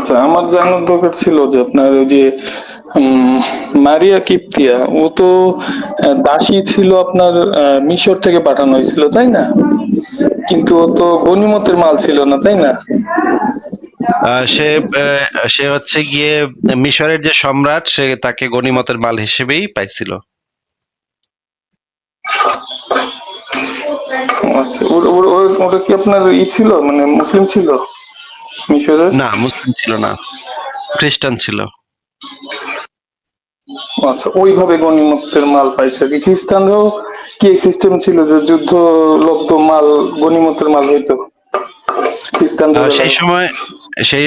আচ্ছা আমার জানার দরকার ছিল যে আপনার ওই যে মারিয়া কিপ্তিয়া ও তো দাসী ছিল আপনার মিশর থেকে পাঠানো হয়েছিল তাই না? কিন্তু ও তো গনিমতের মাল ছিল না তাই না? সে সে হচ্ছে গিয়ে মিশরের যে সম্রাট সে তাকে গনিমতের মাল হিসেবেই পাইছিল। আচ্ছা ওটা কি আপনার ই ছিল? মানে মুসলিম ছিল? না মুসলিম ছিল না খ্রিস্টান ছিল। আচ্ছা ওইভাবে গনিমতের মাল পাইছে কি? খ্রিস্টানরাও কি সিস্টেম ছিল যে যুদ্ধ লব্ধ মাল গনিমতের মাল হইতো? সেই সময় সেই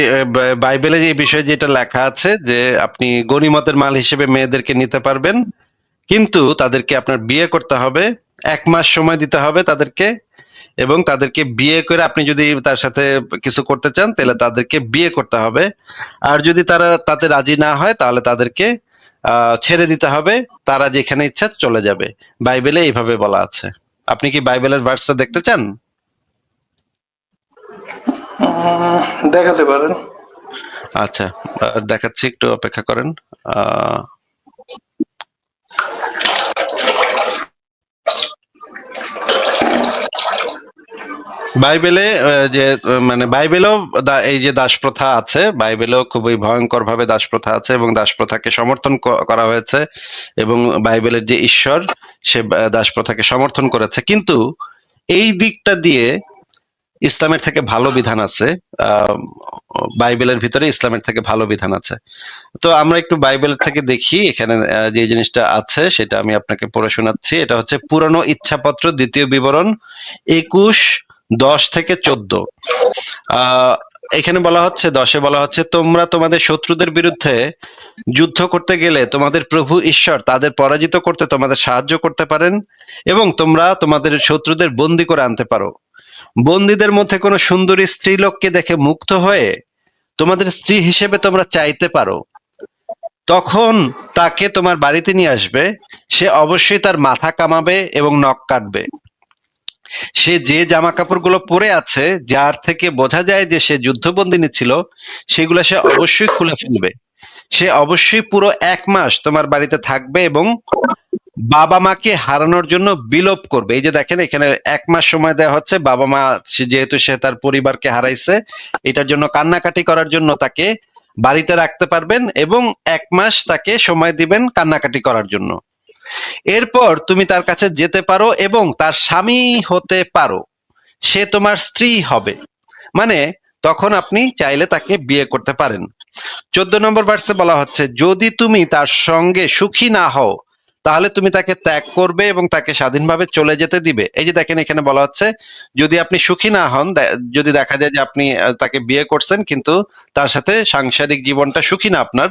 বাইবেলে এই বিষয়ে যেটা লেখা আছে যে আপনি গনিমতের মাল হিসেবে মেয়েদেরকে নিতে পারবেন কিন্তু তাদেরকে আপনার বিয়ে করতে হবে এক মাস সময় দিতে হবে তাদেরকে এবং তাদেরকে বিয়ে করে আপনি যদি তার সাথে কিছু করতে চান তাহলে তাদেরকে বিয়ে করতে হবে। আর যদি তারা তাতে রাজি না হয় তাহলে তাদেরকে আহ, ছেড়ে দিতে হবে। তারা যেখানে ইচ্ছা চলে যাবে। বাইবেলে এইভাবে বলা আছে। আপনি কি বাইবেলের ভার্সটা দেখতে চান? দেখাতে পারেন। আচ্ছা দেখাচ্ছি একটু অপেক্ষা করেন। বাইবেলে যে মানে বাইবেলেও এই যে দাস প্রথা আছে, বাইবেলেও খুবই ভয়ঙ্কর ভাবে দাস প্রথা আছে এবং দাস প্রথাকে সমর্থন করা হয়েছে এবং বাইবেলের যে ঈশ্বর, সে বা- দাস প্রথাকে সমর্থন করেছে। কিন্তু এই দিকটা দিয়ে ইসলামের থেকে ভালো বিধান আছে বাইবেলের ভিতরে ইসলামের থেকে ভালো বিধান আছে। তো আমরা একটু বাইবেল থেকে দেখি, এখানে যে জিনিসটা আছে, সেটা আমি আপনাকে পড়ে শোনাচ্ছি। এটা হচ্ছে পুরনো ইচ্ছাপত্র, দ্বিতীয় বিবরণ, একুশ দশ থেকে চোদ্দ। এখানে বলা হচ্ছে, দশে বলা হচ্ছে, তোমরা তোমাদের শত্রুদের বিরুদ্ধে যুদ্ধ করতে গেলে তোমাদের প্রভু ঈশ্বর তাদের পরাজিত করতে তোমাদের সাহায্য করতে পারেন এবং তোমরা তোমাদের শত্রুদের বন্দি করে আনতে পারো। বন্দীদের মধ্যে কোনো সুন্দরী স্ত্রীলোককে দেখে মুক্ত হয়ে তোমাদের স্ত্রী হিসেবে তোমরা চাইতে পারো। তখন তাকে তোমার বাড়িতে নিয়ে আসবে, সে অবশ্যই তার মাথা কামাবে এবং নখ কাটবে। সে যে জামা কাপড়গুলো পরে আছে, যার থেকে বোঝা যায় যে সে যুদ্ধবন্দিনী ছিল, সেগুলো সে অবশ্যই খুলে ফেলবে। সে অবশ্যই পুরো এক মাস তোমার বাড়িতে থাকবে এবং বাবা মাকে হারানোর জন্য বিলোপ করবে। এই যে দেখেন, এখানে এক মাস সময় দেওয়া হচ্ছে, বাবা মা যেহেতু সে তার পরিবারকে হারাইছে, এটার জন্য কান্নাকাটি করার জন্য তাকে বাড়িতে রাখতে পারবেন এবং এক মাস তাকে সময় দিবেন কান্নাকাটি করার জন্য। এরপর তুমি তার কাছে যেতে পারো এবং তার স্বামী হতে পারো। সে তোমার স্ত্রী হবে। মানে তখন আপনি চাইলে তাকে বিয়ে করতে পারেন। চোদ্দ নম্বর ভার্সে বলা হচ্ছে, যদি তুমি তার সঙ্গে সুখী না হও, তাহলে তুমি তাকে ত্যাগ করবে এবং তাকে স্বাধীনভাবে চলে যেতে দিবে। এই যে দেখেন এখানে বলা হচ্ছে, যদি আপনি সুখী না হন যদি দেখা যায় যে আপনি তাকে বিয়ে করছেন, কিন্তু তার সাথে সাংসারিক জীবনটা সুখী না আপনার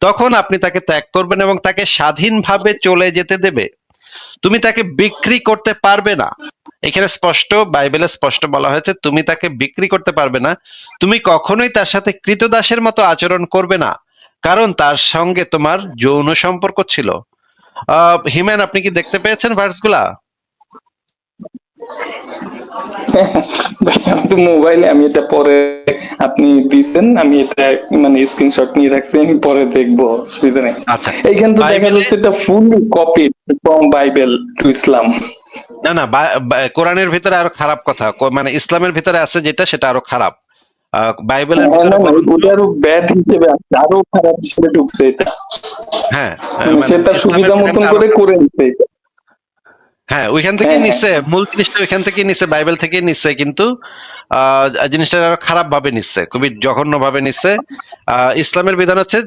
তখন আপনি তাকে ত্যাগ করবেন এবং তাকে স্বাধীনভাবে চলে যেতে দেবে। তুমি তাকে বিক্রি করতে পারবে না। এখানে স্পষ্ট, বাইবেলে স্পষ্ট বলা হয়েছে, তুমি তাকে বিক্রি করতে পারবে না। তুমি কখনোই তার সাথে কৃতদাসের মতো আচরণ করবে না, কারণ তার সঙ্গে তোমার যৌন সম্পর্ক ছিল। আহ, হিমেন, আপনি কি দেখতে পেয়েছেন ভার্সগুলা মোবাইলে আমি এটা পরে আপনি দিচ্ছেন আমি এটা মানে স্ক্রিনশট নিয়ে রাখছি আমি পরে দেখব অসুবিধা নেই। আচ্ছা এইখানে তো দেখা বাইবেলে- যাচ্ছে এটা full copy from Bible to Islam না না কোরআনের ভিতরে আরও খারাপ কথা মানে ইসলামের ভিতরে আছে যেটা সেটা আরও খারাপ। বাইবেলের ভিতরে আরও ব্যাড হিসেবে আরও খারাপ হিসেবে ঢুকছে এটা। হ্যাঁ মানে মানে সে তার ইসলামের সুবিধা মতন করে করে নিচ্ছে এটা। হ্যাঁ ওইখান থেকে হ্যাঁ, নিচ্ছে মূল জিনিসটা ওইখান থেকে নিচ্ছে বাইবেল থেকে নিচ্ছে কিন্তু জিনিসটা আরও খারাপ ভাবে নিচ্ছে খুবই জঘন্য ভাবে নিচ্ছে ইসলামের বিধান হচ্ছে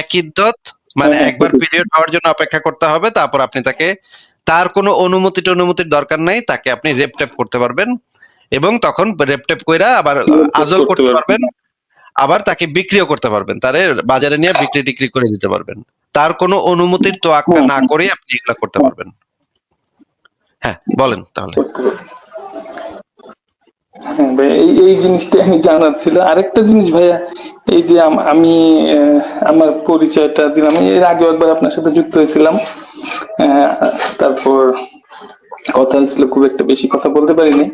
এক ইদ্যত মানে হ্যাঁ, একবার পিরিয়ড হওয়ার জন্য অপেক্ষা করতে হবে তারপর আপনি তাকে তার কোনো অনুমতি টনুমতির দরকার নাই তাকে আপনি রেপ টেপ করতে পারবেন এবং তখন রেপ টেপ কইরা আবার আজল করতে পারবেন। আবার তাকে বিক্রিও করতে পারবেন তারে বাজারে নিয়ে বিক্রি টিক্রি করে দিতে পারবেন। তার কোনো অনুমতির তোয়াক্কা না। করে আপনি এগুলা করতে পারবেন। হ্যাঁ বলেন তাহলে। হ্যাঁ এই জিনিসটা আমি জানার ছিল। আরেকটা জিনিস, ভাইয়া, এই যে আমি আমার পরিচয়টা দিলাম। এর আগে একবার আপনার সাথে যুক্ত হয়েছিলাম। তারপর কথা হয়েছিল, খুব একটা বেশি কথা বলতে পারিনি।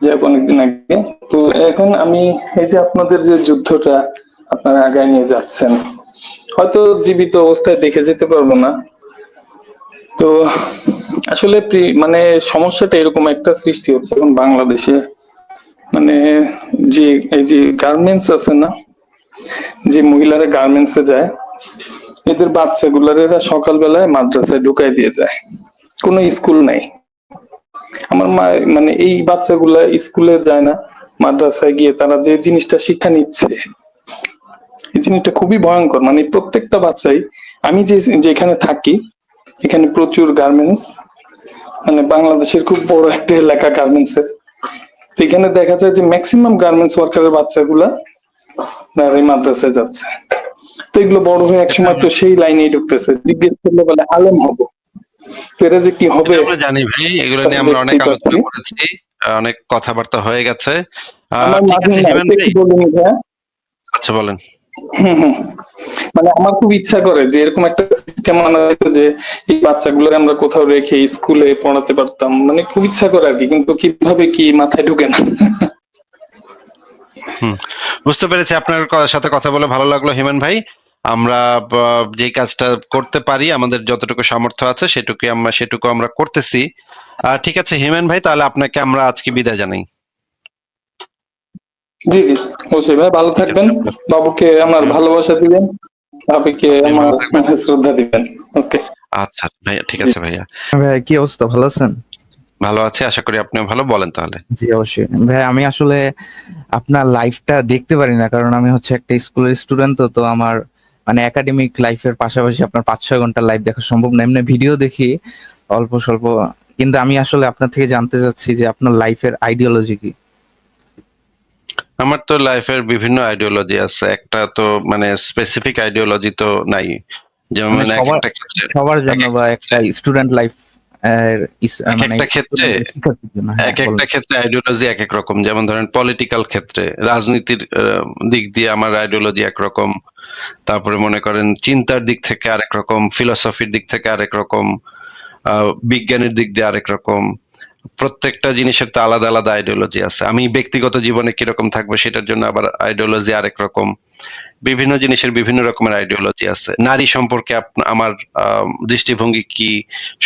হোক, অনেকদিন আগে। তো এখন আমি, এই যে আপনাদের যে যুদ্ধটা আপনারা আগায় নিয়ে যাচ্ছেন, হয়তো জীবিত অবস্থায় দেখে যেতে পারব না। তো আসলে মানে সমস্যাটা এরকম একটা সৃষ্টি হচ্ছে এখন বাংলাদেশে। মানে যে, এই যে গার্মেন্টস আছে না, যে মহিলারা গার্মেন্টসে যায়, এদের বাচ্চাগুলার এরা সকালবেলায় মাদ্রাসায় ঢুকাই দিয়ে যায়। কোনো স্কুল নাই। আমার মা মানে এই বাচ্চাগুলা স্কুলে যায় না, মাদ্রাসায় গিয়ে তারা যে জিনিসটা শিক্ষা নিচ্ছে, এই জিনিসটা খুবই ভয়ঙ্কর। মানে প্রত্যেকটা বাচ্চাই, আমি যে, যেখানে থাকি, এখানে প্রচুর গার্মেন্টস মানে বাংলাদেশের খুব বড় একটা এলাকা গার্মেন্টস এর। এখানে দেখা যায় যে ম্যাক্সিমাম গার্মেন্টস ওয়ার্কারের বাচ্চাগুলা এই মাদ্রাসায় যাচ্ছে। তো এগুলো বড় হয়ে একসময় তো সেই লাইনেই ঢুকতেছে। জিজ্ঞেস করলে বলে আলেম হব? তো এরা যে কি হবে? আমরা জানি ভাই এগুলো নিয়ে আমরা অনেক আলোচনা করেছি অনেক কথাবার্তা হয়ে গেছে। ঠিক আছে। আচ্ছা বলেন। মানে আমার খুব ইচ্ছা করে যে এরকম একটা সিস্টেম আনা যেত যে এই বাচ্চাগুলো আমরা কোথাও রেখে স্কুলে পড়াতে পারতাম। মানে খুব ইচ্ছা করে আর কি কিন্তু কীভাবে কি মাথায় ঢুকে না। বুঝতে পেরেছি আপনার সাথে কথা বলে ভালো লাগল হিমেন ভাই। আমরা যে কাজটা করতে পারি আমাদের যতটুকু সামর্থ্য আছে সেটুকু আমরা সেটুকু আমরা করতেছি। আহ, ঠিক আছে হিমেন ভাই তাহলে আপনাকে আমরা আজকে বিদায় জানাই। জি জি অবশ্যই ভাই ভালো থাকবেন। বাবুকে আমার ভালোবাসা দিবেন ভাবিকে আমার শ্রদ্ধা দিবেন। ওকে। আচ্ছা ভাইয়া ঠিক আছে ভাইয়া। ভাই কি অবস্থা? ভালো আছেন? ভালো আছে আশা করি আপনিও ভালো। বলেন তাহলে। জি অবশ্যই। ভাই আমি আসলে আপনার লাইফটা দেখতে পারি না কারণ আমি হচ্ছে একটা স্কুলের স্টুডেন্ট তো তো আমার মানে একাডেমিক লাইফের পাশাপাশি আপনার পাঁচ ছয় ঘণ্টা লাইভ দেখা সম্ভব না। এমনি ভিডিও দেখি অল্প স্বল্প। কিন্তু আমি আসলে আপনার থেকে জানতে চাচ্ছি যে আপনার লাইফের আইডিওলজি কি? আমার তো লাইফের বিভিন্ন আইডিওলজি আছে। একটা তো মানে স্পেসিফিক আইডিওলজি তো নাই। যেমন মানে সবার- ক্ষেত্রে সবার জন্য বা একটা স্টুডেন্ট লাইফ এক মানে একটা ক্ষেত্রে হ্যাঁ, এক একটা ক্ষেত্রে আইডিওলজি এক এক রকম। যেমন ধরেন পলিটিক্যাল ক্ষেত্রে রাজনীতির দিক দিয়ে আমার আইডিওলজি একরকম তারপরে মনে করেন চিন্তার দিক থেকে আরেক রকম ফিলসফির দিক থেকে আরেক রকম বিজ্ঞানের দিক দিয়ে আরেক রকম। প্রত্যেকটা জিনিসের তো আলাদা আলাদা আইডিওলজি আছে। আমি ব্যক্তিগত জীবনে কীরকম থাকব সেটার জন্য আবার আইডিওলজি আরেক রকম। বিভিন্ন জিনিসের বিভিন্ন রকমের আইডিওলজি আছে। নারী সম্পর্কে আমার দৃষ্টিভঙ্গি কি?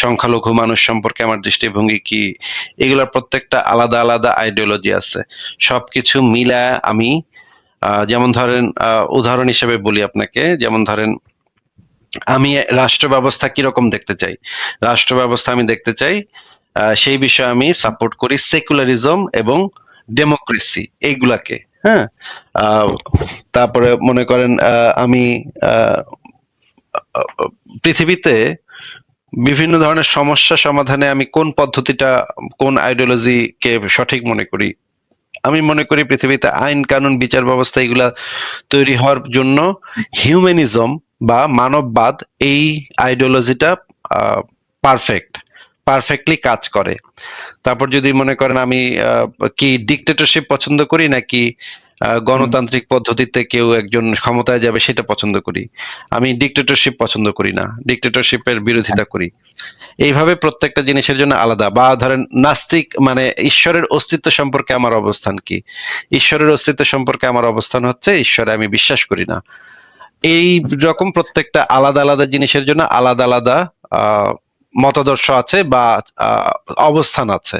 সংখ্যালঘু মানুষ সম্পর্কে আমার দৃষ্টিভঙ্গি কি? এগুলোর প্রত্যেকটা আলাদা আলাদা আইডিওলজি আছে। সবকিছু মিলা আমি যেমন ধরেন উদাহরণ হিসেবে বলি আপনাকে। যেমন ধরেন, আমি রাষ্ট্র ব্যবস্থা কীরকম দেখতে চাই? রাষ্ট্র ব্যবস্থা আমি দেখতে চাই সেই বিষয়ে আমি সাপোর্ট করি সেকুলারিজম এবং ডেমোক্রেসি এইগুলাকে হ্যাঁ? তারপরে মনে করেন আমি পৃথিবীতে বিভিন্ন ধরনের সমস্যা সমাধানে আমি কোন পদ্ধতিটা, কোন আইডিওলজিকে সঠিক মনে করি? আমি মনে করি পৃথিবীতে আইন, কানুন, বিচার ব্যবস্থা এগুলা তৈরি হওয়ার জন্য হিউম্যানিজম বা মানববাদ এই আইডিওলজিটা পারফেক্ট পারফেক্টলি কাজ করে। তারপর যদি মনে করেন আমি কি ডিকটেটরশিপ পছন্দ করি নাকি গণতান্ত্রিক পদ্ধতিতে কেউ একজন ক্ষমতায় যাবে সেটা পছন্দ করি। আমি ডিকটেটরশিপ পছন্দ করি না ডিকটেটরশিপের বিরোধিতা করি। এইভাবে প্রত্যেকটা জিনিসের জন্য আলাদা। বা ধরেন নাস্তিক মানে ঈশ্বরের অস্তিত্ব সম্পর্কে আমার অবস্থান কি? ঈশ্বরের অস্তিত্ব সম্পর্কে আমার অবস্থান হচ্ছে ঈশ্বরে আমি বিশ্বাস করি না। এই রকম প্রত্যেকটা আলাদা আলাদা জিনিসের জন্য আলাদা আলাদা আহ, মতাদর্শ আছে বা অবস্থান আছে।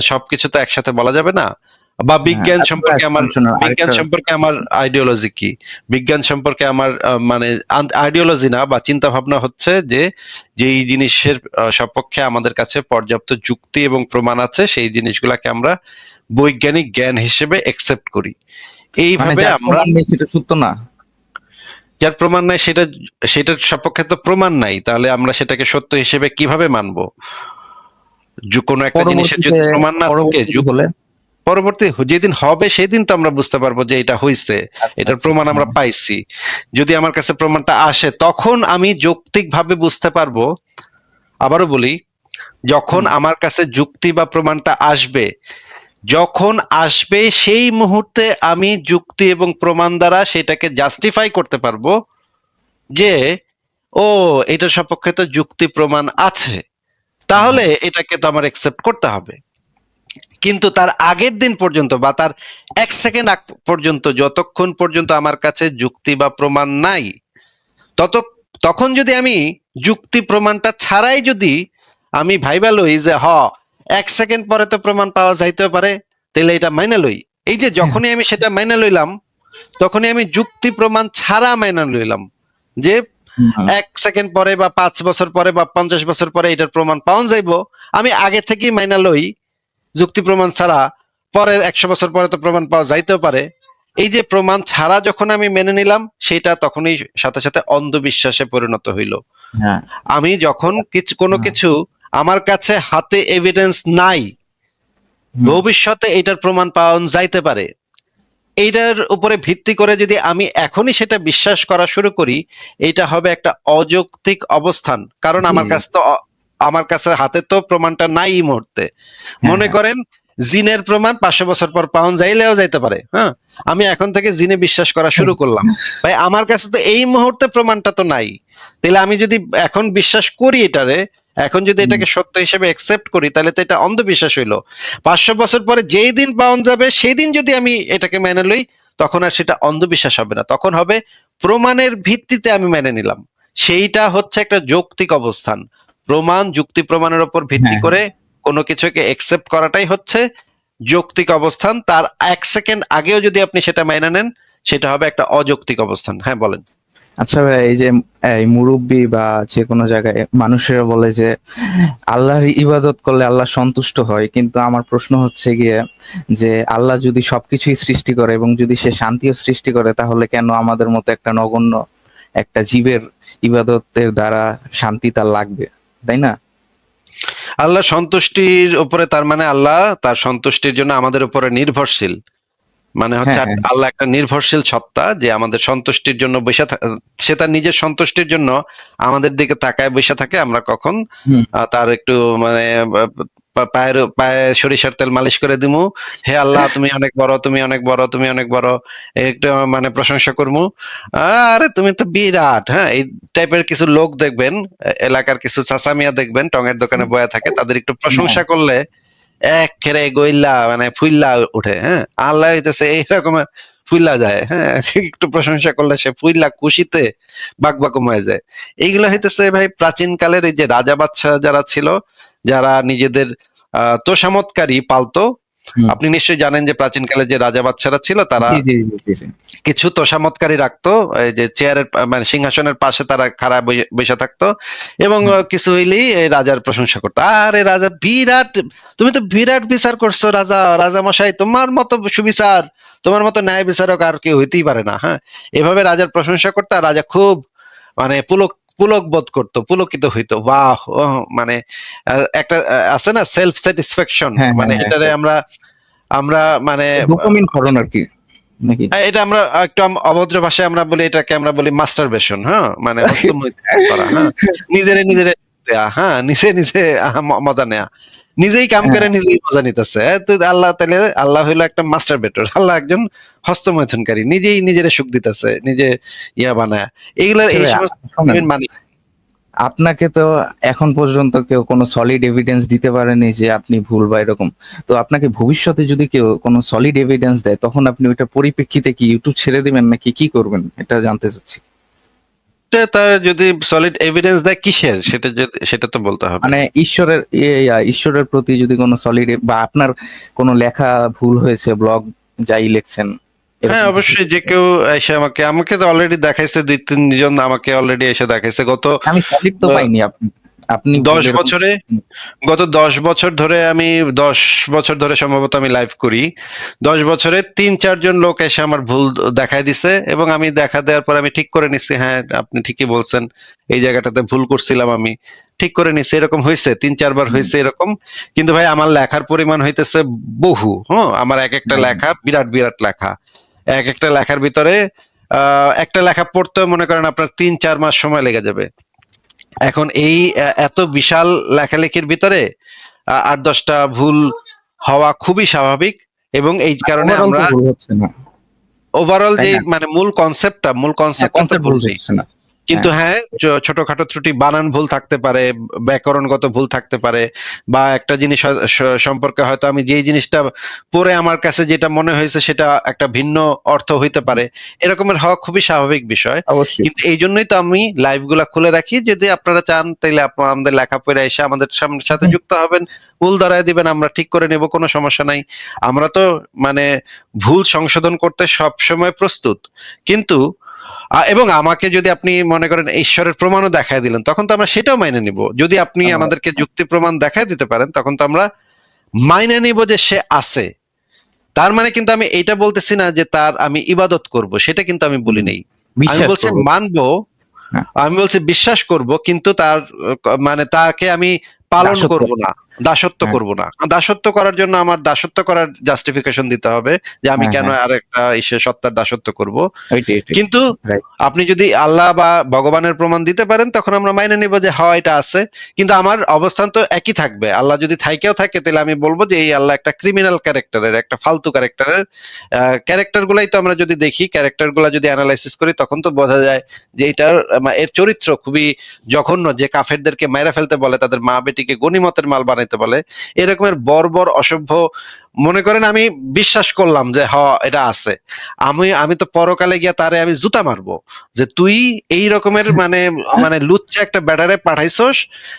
সবকিছু তো একসাথে বলা যাবে না। বা বিজ্ঞান আচ্ছা, সম্পর্কে আমার বিজ্ঞান সম্পর্কে আমার আইডিওলজি কি? বিজ্ঞান সম্পর্কে আমার মানে আইডিওলজি না বা চিন্তা ভাবনা হচ্ছে যে যেই জিনিসের সপক্ষে আমাদের কাছে পর্যাপ্ত যুক্তি এবং প্রমাণ আছে সেই জিনিসগুলাকে আমরা বৈজ্ঞানিক জ্ঞান হিসেবে একসেপ্ট করি। মানে এইভাবে আমরা সত্য না। যার প্রমাণ নাই সেটা সেটার সপক্ষে তো প্রমাণ নাই তাহলে আমরা সেটাকে সত্য হিসেবে কীভাবে মানবো? কোনো একটা জিনিসের যদি প্রমাণ না থাকে পরবর্তী যেদিন হবে সেদিন তো আমরা বুঝতে পারব যে এটা হয়েছে আচ্ছা, এটার আচ্ছা, প্রমাণ আমরা। পাইছি। যদি আমার কাছে প্রমাণটা আসে তখন আমি যৌক্তিক ভাবে বুঝতে পারব। আবারও বলি যখন আমার কাছে যুক্তি বা প্রমাণটা আসবে যখন আসবে সেই মুহূর্তে আমি যুক্তি এবং প্রমাণ দ্বারা সেটাকে জাস্টিফাই করতে পারব যে, ও, এটার সপক্ষে তো যুক্তি প্রমাণ আছে। তাহলে এটাকে তো আমার একসেপ্ট করতে হবে। কিন্তু তার আগের দিন পর্যন্ত বা তার এক সেকেন্ড আগ পর্যন্ত, যতক্ষণ পর্যন্ত আমার কাছে যুক্তি বা প্রমাণ নাই, তত, তখন যদি আমি যুক্তি প্রমাণটা ছাড়াই যদি আমি ভাইবা লই যে, হ এক সেকেন্ড পরে তো প্রমাণ পাওয়া যাইতে পারে তাহলে এটা মাইনে লই। এই যে যখনই আমি সেটা মাইনে লইলাম তখনই আমি যুক্তি প্রমাণ ছাড়া মাইনে লইলাম যে এক সেকেন্ড পরে বা পাঁচ বছর পরে বা পঞ্চাশ বছর পরে এটার প্রমাণ পাওয়া যাইবো আমি আগে থেকেই মাইনা লই যুক্তি প্রমাণ ছাড়া পরে একশো বছর পরে তো প্রমাণ পাওয়া যাইতেও পারে। এই যে প্রমাণ ছাড়া যখন আমি মেনে নিলাম সেটা তখনই সাথে সাথে অন্ধবিশ্বাসে পরিণত হইল। হ্যাঁ। আমি যখন কিছু কোনো কিছু আমার কাছে হাতে এভিডেন্স নাই। ভবিষ্যতে এটার প্রমাণ পাওয়া যাইতে পারে। এইটার উপরে ভিত্তি করে যদি আমি এখনই সেটা বিশ্বাস করা শুরু করি এটা হবে একটা অযৌক্তিক অবস্থান। কারণ আমার কাছে তো আমার কাছে হাতে তো প্রমাণটা নাই এই মুহূর্তে। মনে হ্যাঁ। করেন জিনের প্রমাণ পাঁচশো বছর পর পাওয়া যাইলেও যাইতে পারে হ্যাঁ? আমি এখন থেকে জিনে বিশ্বাস করা শুরু করলাম। ভাই আমার কাছে তো এই মুহূর্তে প্রমাণটা তো নাই। তাহলে আমি যদি এখন বিশ্বাস করি এটারে এখন যদি এটাকে সত্য হিসেবে একসেপ্ট করি তাহলে তো এটা অন্ধবিশ্বাস হইল। পাঁচশো বছর পরে যেই দিন পাওয়া যাবে সেই দিন যদি আমি এটাকে মেনে লই তখন আর সেটা অন্ধবিশ্বাস হবে না। তখন হবে প্রমাণের ভিত্তিতে আমি মেনে নিলাম। সেইটা হচ্ছে একটা যৌক্তিক অবস্থান। প্রমাণ যুক্তি প্রমাণের উপর ভিত্তি হ্যাঁ। করে কোনো কিছুকে একসেপ্ট করাটাই হচ্ছে যৌক্তিক অবস্থান। তার এক সেকেন্ড আগেও যদি আপনি সেটা মেনে নেন সেটা হবে একটা অযৌক্তিক অবস্থান। হ্যাঁ বলেন। আচ্ছা ভাই, এই যে, এই মুরব্বি বা যে কোনো জায়গায় মানুষেরা বলে যে, আল্লাহর ইবাদত করলে আল্লাহ সন্তুষ্ট হয়, কিন্তু আমার প্রশ্ন হচ্ছে গিয়ে যে, আল্লাহ যদি সবকিছুই সৃষ্টি করে এবং যদি সে শান্তিও সৃষ্টি করে, তাহলে কেন আমাদের মতো একটা নগণ্য, একটা জীবের ইবাদতের দ্বারা শান্তি তার লাগবে, তাই না? আল্লাহ সন্তুষ্টির উপরে তার মানে আল্লাহ তার সন্তুষ্টির জন্য আমাদের উপরে নির্ভরশীল। মানে হচ্ছে হ্যাঁ, হ্যাঁ। আল্লাহ একটা নির্ভরশীল সত্তা যে আমাদের সন্তুষ্টির জন্য বসে সে তার নিজের সন্তুষ্টির জন্য আমাদের দিকে তাকায় বসে থাকে। আমরা কখন। তার একটু মানে পায়ের পায়ে সরিষার তেল মালিশ করে দিমু। হে আল্লাহ তুমি অনেক বড় তুমি অনেক বড় তুমি অনেক বড়। একটু মানে প্রশংসা করমু। আরে তুমি তো বিরাট হ্যাঁ? এই টাইপের কিছু লোক দেখবেন এলাকার কিছু চাচামিয়া দেখবেন টঙের দোকানে বয়া থাকে তাদের একটু প্রশংসা করলে একেরে গইল্লা মানে ফুইল্লা উঠে হ্যাঁ আল্লাহ হইতেছে এইরকমের ফুইল্লা যায় হ্যাঁ একটু প্রশংসা করলে সে ফুইল্লা খুশিতে বাক হয়ে যায় এইগুলো হইতেছে ভাই প্রাচীন কালের এই যে রাজা বাচ্চা যারা ছিল, যারা নিজেদের, আহ, তোষামতকারী পালতো। আপনি নিশ্চয়ই জানেন যে প্রাচীন কালে যে রাজা বাচ্চারা ছিল তারা। কিছু তোষামতকারী রাখতো যে চেয়ারের মানে সিংহাসনের পাশে তারা খারাপ বসে থাকতো এবং কিছু হইলেই এই রাজার প্রশংসা করতো। আরে রাজা বিরাট তুমি তো বিরাট বিচার করছ রাজা রাজা মশাই তোমার মতো সুবিচার তোমার মতো ন্যায় বিচারক আর কেউ হইতেই পারে না হ্যাঁ? এভাবে রাজার প্রশংসা করতো আর রাজা খুব মানে পুলক পুলক বোধ করতো পুলকিত হইতো। বাহ! মানে একটা আছে না? সেলফ স্যাটিসফ্যাকশন মানে হ্যাঁ, এটারে আমরা আমরা মানে ডোপামিন ক্ষরণ আর কি এটা আমরা একটু অভদ্র ভাষায় আমরা বলি এটাকে আমরা বলি মাস্টার বেশন হ্যাঁ? মানে করা হ্যাঁ? নিজেরে নিজেরে দেয়া হ্যাঁ? নিজে নিজে মজা নেয়া। নিজেই কাম করে নিজেই মজা নিতেছে। হ্যাঁ, তো আল্লাহ তাহলে আল্লাহ হইল একটা মাস্টার বেটর আল্লাহ একজন হস্তমৈথুনকারী নিজেই নিজেরে সুখ দিতেছে নিজে ইয়া বানায়। এইগুলো এই সমস্ত মানে আপনাকে তো এখন পর্যন্ত কেউ কোনো সলিড এভিডেন্স দিতে পারেনি যে আপনি ভুল বা এরকম। তো আপনাকে ভবিষ্যতে যদি কেউ কোনো সলিড এভিডেন্স দেয় তখন আপনি ওইটা পরিপ্রেক্ষিতে কি ইউটিউব ছেড়ে দিবেন নাকি কি করবেন? এটা জানতে চাচ্ছি। তার যদি সলিড এভিডেন্স দেয় কিসের? সেটা যদি সেটা তো বলতে হবে। মানে ঈশ্বরের ঈশ্বরের প্রতি যদি কোনো সলিড বা আপনার কোনো লেখা ভুল হয়েছে ব্লগ যাই লিখছেন হ্যাঁ অবশ্যই যে কেউ এসে আমাকে আমাকে তো অলরেডি দেখাইছে দুই তিনজন আমাকে অলরেডি এসে দেখাইছে। গত আমি সলিড তো পাইনি আপনি। আপনি দশ বছরে গত দশ বছর ধরে আমি দশ বছর ধরে সম্ভবত আমি লাইভ করি। দশ বছরে তিন চারজন লোক এসে আমার ভুল দেখায় দিছে এবং আমি দেখা দেওয়ার পর আমি ঠিক করে নিচ্ছি হ্যাঁ আপনি ঠিকই বলছেন এই জায়গাটাতে ভুল করছিলাম আমি। ঠিক করে নিচ্ছি এরকম হয়েছে তিন চারবার হয়েছে এরকম। কিন্তু ভাই আমার লেখার পরিমাণ হইতেছে বহু হ্যাঁ আমার এক একটা লেখা বিরাট বিরাট লেখা। এক একটা লেখার ভিতরে আহ একটা লেখা পড়তে মনে করেন আপনার তিন চার মাস সময় লেগে যাবে। এখন এই এত বিশাল লেখালেখির ভিতরে আট দশটা ভুল হওয়া খুবই স্বাভাবিক এবং এই কারণে আমরা ওভারঅল যে মানে মূল কনসেপ্টটা মূল কনসেপ্ট কনসেপ্ট ভুল হচ্ছে না। কিন্তু হ্যাঁ। ছোটখাটো ত্রুটি বানান ভুল থাকতে পারে ব্যাকরণগত ভুল থাকতে পারে বা একটা জিনিস হয়- সম্পর্কে হয়তো আমি যেই জিনিসটা পরে আমার কাছে যেটা মনে হয়েছে সেটা একটা ভিন্ন অর্থ হইতে পারে এরকমের হওয়া খুবই স্বাভাবিক বিষয়। কিন্তু এই জন্যই তো আমি লাইভগুলা খুলে রাখি যদি আপনারা চান তাহলে আপনারা আমাদের লেখাপড়া এসে আমাদের সাথে যুক্ত হবেন ভুল ধরায় দিবেন আমরা ঠিক করে নেব কোনো সমস্যা নাই। আমরা তো মানে ভুল সংশোধন করতে সব সময় প্রস্তুত। কিন্তু এবং আমাকে যদি আপনি মনে করেন ঈশ্বরের প্রমাণও দেখায় দিলেন তখন তো আমরা সেটাও মাইনে নিব যদি আপনি। আমাদেরকে যুক্তি প্রমাণ দেখায় দিতে পারেন তখন তো আমরা মাইনে নিব যে সে আছে তার মানে কিন্তু আমি এটা বলতেছি না যে তার আমি ইবাদত করব সেটা কিন্তু আমি বলি নেই আমি বলছি। মানবো হ্যাঁ। আমি বলছি বিশ্বাস করব কিন্তু তার মানে তাকে আমি পালন। করব না দাসত্ব হ্যাঁ। করব না দাসত্ব করার জন্য আমার দাসত্ব করার জাস্টিফিকেশন দিতে হবে যে আমি হ্যাঁ, কেন। আর একটা ঈশ্বর সত্তার দাসত্ব করব। কিন্তু আপনি যদি আল্লাহ বা ভগবানের প্রমাণ দিতে পারেন তখন আমরা মাইনে নিব যে হয় এটা আছে কিন্তু আমার অবস্থান তো একই থাকবে আল্লাহ যদি থাইকেও থাকে তাহলে আমি বলব যে এই আল্লাহ একটা ক্রিমিনাল ক্যারেক্টারের একটা ফালতু ক্যারেক্টারের ক্যারেক্টার গুলাই তো আমরা যদি দেখি ক্যারেক্টারগুলা যদি অ্যানালাইসিস করি তখন তো বোঝা যায় যে এটার এর চরিত্র খুবই জঘন্য যে কাফেরদেরকে মেরে ফেলতে বলে তাদের মা বেটিকে গনিমতের মাল বানাইতে বলে এরকমের বর্বর অসভ্য মনে করেন আমি বিশ্বাস করলাম যে হ এটা আছে। আমি আমি তো পরকালে গিয়া তারে আমি জুতা মারবো। যে তুই এই রকমের মানে মানে লুচ্চা একটা ব্যাটারে পাঠাইছস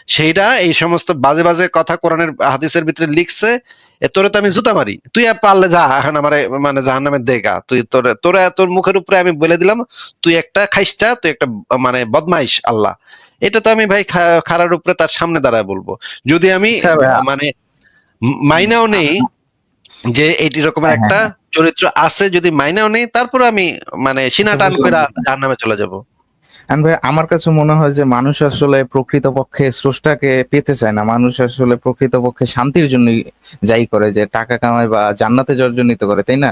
সেইটা এই সমস্ত বাজে বাজে কথা কোরআনের হাদিসের ভিতরে লিখছে এ তোরে তো আমি জুতা মারি। তুই আর পারলে যা এখন আমার মানে জাহান নামে দেগা তুই তোর তোরা তোর মুখের উপরে আমি বলে দিলাম তুই একটা খাইস্টা তুই একটা মানে বদমাইশ আল্লাহ। এটা তো আমি ভাই খারার উপরে তার সামনে দাঁড়ায় বলব। যদি আমি আচ্ছা মানে মাইনাও নেই যে এইটি রকমের হ্যাঁ, একটা চরিত্র আছে যদি মাইনাও নেই তারপর আমি মানে সিনা টান করে জাহান নামে চলে যাব। ভাই আমার কাছে মনে হয় যে মানুষ আসলে প্রকৃতপক্ষে স্রষ্টাকে পেতে চায় না। মানুষ আসলে প্রকৃতপক্ষে শান্তির জন্য যাই করে যে টাকা কামায় বা জান্নাতে জর্জনিত করে তাই না?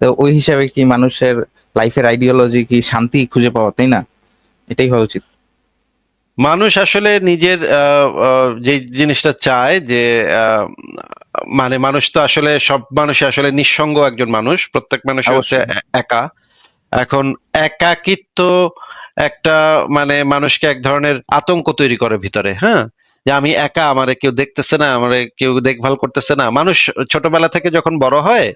তো ওই হিসাবে কি মানুষের লাইফের আইডিওলজি কি শান্তি খুঁজে পাওয়া তাই না? এটাই হওয়া উচিত। মানুষ আসলে নিজের যে জিনিসটা চায় যে আহ, মানে মানুষ তো আসলে সব মানুষই আসলে নিঃসঙ্গ একজন মানুষ প্রত্যেক মানুষ হচ্ছে একা। এখন একাকিত্ব একটা মানে মানুষকে এক ধরনের আতঙ্ক তৈরি করে ভিতরে হ্যাঁ? যে আমি একা আমারে কেউ দেখতেছে না আমারে কেউ দেখভাল করতেছে না। মানুষ ছোটবেলা থেকে যখন বড় হয়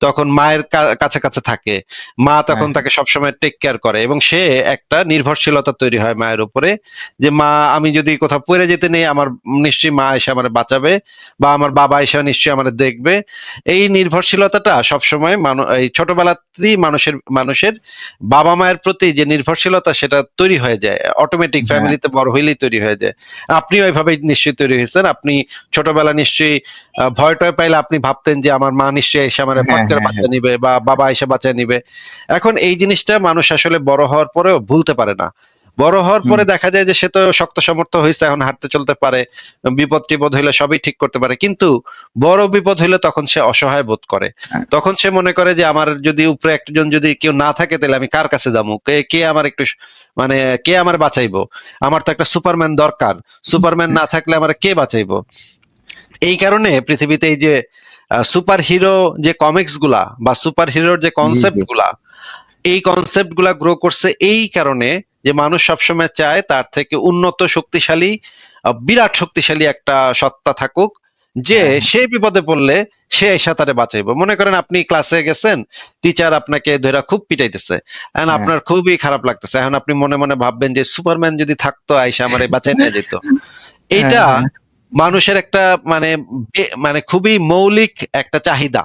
তখন মায়ের কাছে কাছে থাকে। মা তখন হ্যাঁ। তাকে সবসময় টেক কেয়ার করে এবং সে একটা নির্ভরশীলতা তৈরি হয় মায়ের উপরে যে মা আমি যদি কোথাও পড়ে যেতে নেই আমার নিশ্চয়ই মা এসে আমার বাঁচাবে বা আমার বাবা এসে নিশ্চয়ই আমার দেখবে। এই নির্ভরশীলতাটা সবসময় মানুষ এই ছোটবেলাতেই মানুষের মানুষের বাবা মায়ের প্রতি যে নির্ভরশীলতা সেটা তৈরি হয়ে যায়। অটোমেটিক। ফ্যামিলিতে বড় হইলেই তৈরি হয়ে যায়। আপনিও ওইভাবে নিশ্চয়ই তৈরি হয়েছেন। আপনি ছোটবেলা নিশ্চয়ই ভয় টয় পাইলে আপনি ভাবতেন যে আমার মা নিশ্চয়ই এসে আমার হ্যাঁ, করে হ্যাঁ, বাচ্চা নিবে বা বাবা এসে বাচ্চা নিবে। এখন এই জিনিসটা মানুষ আসলে বড় হওয়ার পরেও ভুলতে পারে না। বড় হওয়ার পরে দেখা যায় যে সে তো শক্ত সামর্থ্য হয়েছে এখন হাঁটতে চলতে পারে বিপদ টিপদ হইলে সবই ঠিক করতে পারে। কিন্তু বড় বিপদ হইলে তখন সে অসহায় বোধ করে। হ্যাঁ। তখন সে মনে করে যে আমার যদি উপরে একজন যদি কেউ না থাকে তাহলে আমি কার কাছে যাব? কে কে আমার একটু মানে কে আমার বাঁচাইবো? আমার তো একটা সুপারম্যান দরকার। সুপারম্যান না থাকলে আমার কে বাঁচাইবো? এই কারণে পৃথিবীতে এই যে সুপার হিরো যে কমিক্সগুলা বা সুপার হিরোর যে কনসেপ্টগুলা এই কনসেপ্টগুলা গ্রো করছে এই কারণে যে মানুষ সবসময় চায় তার থেকে উন্নত শক্তিশালী বিরাট শক্তিশালী একটা সত্তা থাকুক যে হ্যাঁ। সে বিপদে পড়লে সে এসে তারে বাঁচাইবো। মনে করেন আপনি ক্লাসে গেছেন টিচার আপনাকে ধরে খুব পিটাইতেছে এখন হ্যাঁ। আপনার খুবই খারাপ লাগতেছে। এখন আপনি মনে মনে ভাববেন যে সুপারম্যান যদি থাকতো আইসা আমার বাঁচাই নিয়ে যেত এইটা হ্যাঁ, মানুষের একটা মানে মানে খুবই মৌলিক একটা চাহিদা।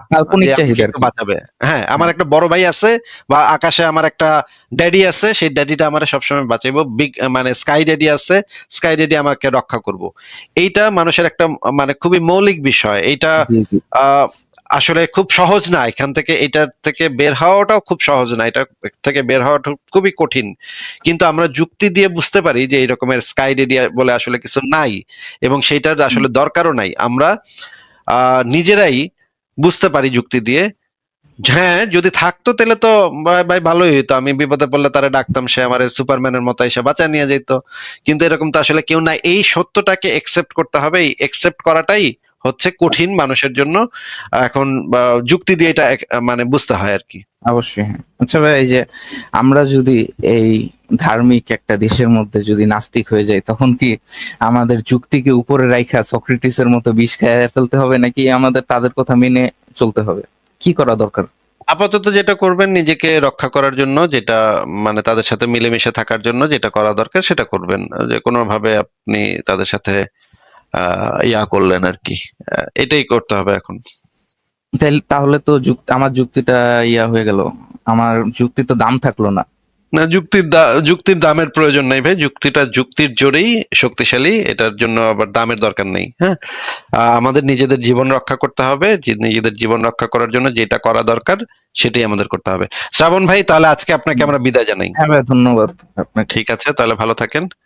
বাঁচাবে। হ্যাঁ আমার একটা বড় ভাই আছে বা আকাশে আমার একটা ড্যাডি আছে সেই ড্যাডিটা আমার সবসময় বাঁচাইবো। বিগ মানে স্কাই ড্যাডি আছে স্কাই ড্যাডি আমাকে রক্ষা করব। এইটা মানুষের একটা মানে খুবই মৌলিক বিষয়। এইটা আসলে খুব সহজ না। এখান থেকে এটার থেকে বের হওয়াটাও খুব সহজ না। এটা থেকে বের হওয়াটা খুবই কঠিন। কিন্তু আমরা যুক্তি দিয়ে বুঝতে পারি যে এই রকমের স্কাই ডেডিয়া বলে আসলে কিছু নাই এবং সেইটার আসলে দরকারও নাই। আমরা নিজেরাই বুঝতে পারি যুক্তি দিয়ে। হ্যাঁ যদি থাকতো তাহলে তো ভাই- ভালোই হইতো। আমি বিপদে পড়লে তারা ডাকতাম সে আমার সুপারম্যানের মতো এসে বাঁচা নিয়ে যেত কিন্তু এরকম তো আসলে কেউ নাই। এই সত্যটাকে একসেপ্ট করতে হবে। এই একসেপ্ট করাটাই হচ্ছে কঠিন মানুষের জন্য এখন যুক্তি দিয়ে এটা মানে বুঝতে হয় আর কি। অবশ্যই হ্যাঁ। আচ্ছা ভাই এই যে আমরা যদি এই ধার্মিক একটা দেশের মধ্যে যদি নাস্তিক হয়ে যায় তখন কি আমাদের যুক্তিকে উপরে রাইখা সক্রেটিসের মতো বিষ খেয়ে ফেলতে হবে নাকি আমাদের তাদের কথা মেনে চলতে হবে? কি করা দরকার? আপাতত যেটা করবেন নিজেকে রক্ষা করার জন্য যেটা মানে তাদের সাথে মিলেমিশে থাকার জন্য যেটা করা দরকার সেটা করবেন। যে কোনোভাবে আপনি তাদের সাথে ইয়া করলেন আর কি। এটাই করতে হবে এখন। তাহলে তো আমার যুক্তিটা ইয়া হয়ে গেল। আমার যুক্তি তো দাম থাকল না। না যুক্তির যুক্তির দামের প্রয়োজন নেই ভাই। যুক্তিটা যুক্তির জোরেই শক্তিশালী। এটার জন্য আবার দামের দরকার নেই হ্যাঁ? আমাদের নিজেদের জীবন রক্ষা করতে হবে। নিজেদের জীবন রক্ষা করার জন্য যেটা করা দরকার সেটাই আমাদের করতে হবে। শ্রাবণ ভাই তাহলে আজকে আপনাকে আমরা বিদায় জানাই। হ্যাঁ ভাই ধন্যবাদ। ঠিক আছে তাহলে ভালো থাকেন।